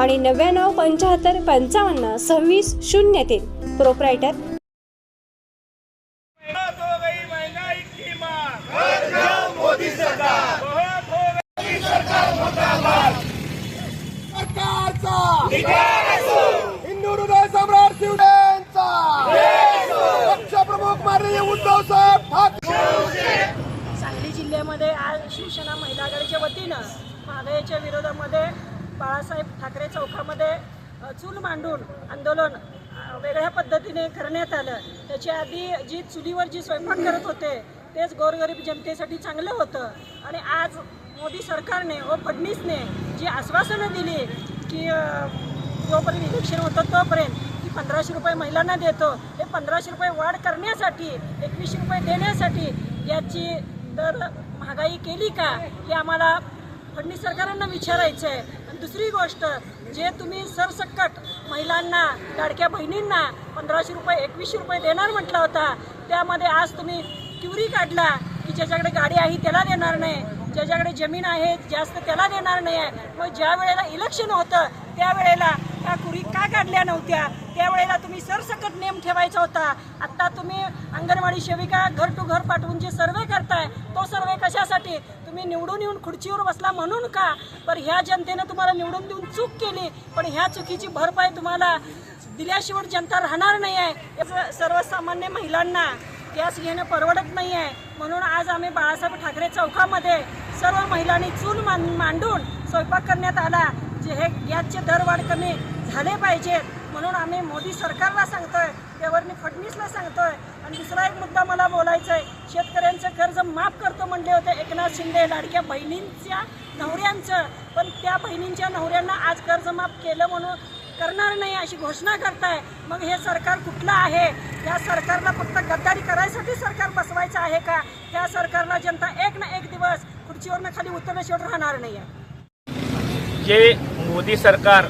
आणि नव्याण्णव पंच्याहत्तर पंचावन्न सव्वीस शून्य तीन. प्रोप्रायटर हो हो हिंदू हृदय सम्राट शिवसेनेचा पक्षप्रमुख माननीय उद्धव साहेब ठाकरे. सांगली जिल्ह्यामध्ये आज शिवसेना महिला आघाडीच्या वतीनं महागाईच्या विरोधामध्ये बाळासाहेब ठाकरे चौकामध्ये चूल मांडून आंदोलन वेगळ्या पद्धतीने करण्यात आलं. त्याच्या आधी जी चुलीवर जी स्वयंपाक करत होते तेच गोरगरीब जनतेसाठी चांगलं होतं. आणि आज मोदी सरकारने व फडणवीसने जी आश्वासनं दिली की जोपर्यंत इलेक्शन होतं तोपर्यंत की पंधराशे रुपये महिलांना देतो हे पंधराशे रुपये वाढ करण्यासाठी एकवीसशे रुपये देण्यासाठी याची दर महागाई केली का हे आम्हाला फडणवीस सरकारांना विचारायचं आहे दुसरी गोष्ट जे तुम्ही सरसकट महिलांना लाडक्या बहिणींना पंधराशे रुपये एकवीसशे रुपये देणार म्हटला होता त्यामध्ये आज तुम्ही क्युरी काढला की ज्याच्याकडे गाडी आहे त्याला देणार नाही. ज्याच्याकडे जमीन आहे जास्त त्याला देणार नाही. आहे मग ज्या वेळेला इलेक्शन होतं त्यावेळेला त्या कुरी का काढल्या नव्हत्या? त्यावेळेला तुम्ही सरसकट नेम ठेवायचा होता. आत्ता तुम्ही अंगणवाडी सेविका घर टू घर पाठवून जे सर्वे करताय तो सर्वे कशासाठी? तुम्ही निवडून येऊन खुर्चीवर बसला म्हणून का? पण ह्या जनतेनं तुम्हाला निवडून देऊन चूक केली. पण ह्या चुकीची भरपाई तुम्हाला दिल्याशिवाय जनता राहणार नाही आहे याचं सर्वसामान्य महिलांना गॅस घेणं परवडत नाही आहे म्हणून आज आम्ही बाळासाहेब ठाकरे चौकामध्ये सर्व महिलांनी चूल मान मांडून स्वयंपाक करण्यात आला जे हे गॅसचे दर वाढ कमी झाले पाहिजेत. म्हणून आम्ही मोदी सरकारला सांगतोय त्यावरनी फडणवीसला सांगतोय. आणि दुसरा एक मुद्दा मला बोलायचा आहे शेतकऱ्यांचं कर्ज माफ कर होतं म्हणले होते एकनाथ शिंदे लाडक्या बहिणींच्या नवऱ्यांचं. पण त्या बहिणींच्या नवऱ्यांना आज कर्जमाफ केलं म्हणून करणार नाही अशी घोषणा करताय. मग हे सरकार कुठलं आहे? या सरकारला फक्त गद्दारी करायसाठी सरकार बसवायचं आहे का? त्या सरकारला जनता एक ना एक दिवस खुर्चीवरनं खाली उतरल्याशिवाय राहणार नाही आहे जे मोदी सरकार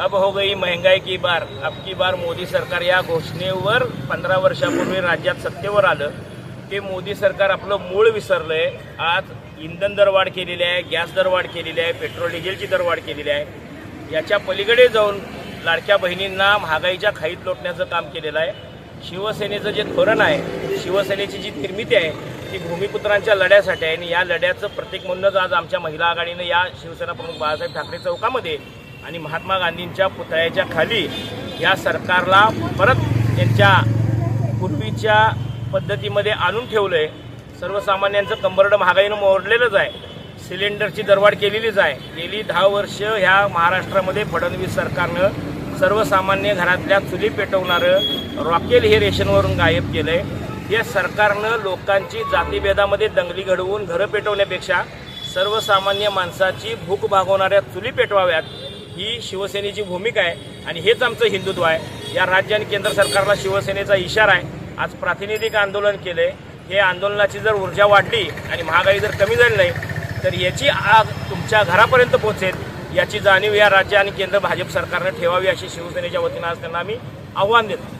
अब हो गई महंगाई की बार अब की बार मोदी सरकार या घोषणेवर पंधरा वर्षापूर्वी राज्यात सत्तेवर आलं. ते मोदी सरकार आपलं मूळ विसरलंय. आज इंधन दरवाढ केलेली आहे गॅस दरवाढ केलेली आहे पेट्रोल डिझेलची दरवाढ केलेली आहे. याच्या पलीकडे जाऊन लाडक्या बहिणींना महागाईच्या खाईत लोटण्याचं काम केलेलं आहे. शिवसेनेचं जे धोरण आहे शिवसेनेची जी निर्मिती आहे ती भूमिपुत्रांच्या लढ्यासाठी आहे. आणि या लढ्याचं प्रत्येक म्हणूनच आज आमच्या महिला आघाडीनं या शिवसेना प्रमुख बाळासाहेब ठाकरे चौकामध्ये आणि महात्मा गांधींच्या पुतळ्याच्या खाली या सरकारला परत त्यांच्या पूर्वीच्या पद्धतीमध्ये आणून ठेवलंय. सर्वसामान्यांचं कंबरडं महागाईनं मोडलेलंच आहे. सिलेंडरची दरवाढ केलेलीच आहे. गेली दहा वर्ष ह्या महाराष्ट्रामध्ये फडणवीस सरकारनं सर्वसामान्य घरातल्या चुली पेटवणारं रॉकेल हे रेशनवरून गायब केलंय. या सरकारनं लोकांची जातीभेदामध्ये दंगली घडवून घरं पेटवण्यापेक्षा सर्वसामान्य माणसाची भूक भागवणाऱ्या चुली पेटवाव्यात ही शिवसेनेची भूमिका आहे. आणि हेच आमचं हिंदुत्व आहे. या राज्य आणि केंद्र सरकारला शिवसेनेचा इशारा आहे. आज प्रातिनिधिक आंदोलन केलंय हे आंदोलनाची जर ऊर्जा वाढली आणि महागाई जर कमी झाली नाही तर याची आग तुमच्या घरापर्यंत पोहोचेल याची जाणीव या राज्य आणि केंद्र भाजप सरकारनं ठेवावी अशी शिवसेनेच्या वतीनं आज त्यांना आम्ही आव्हान देतो.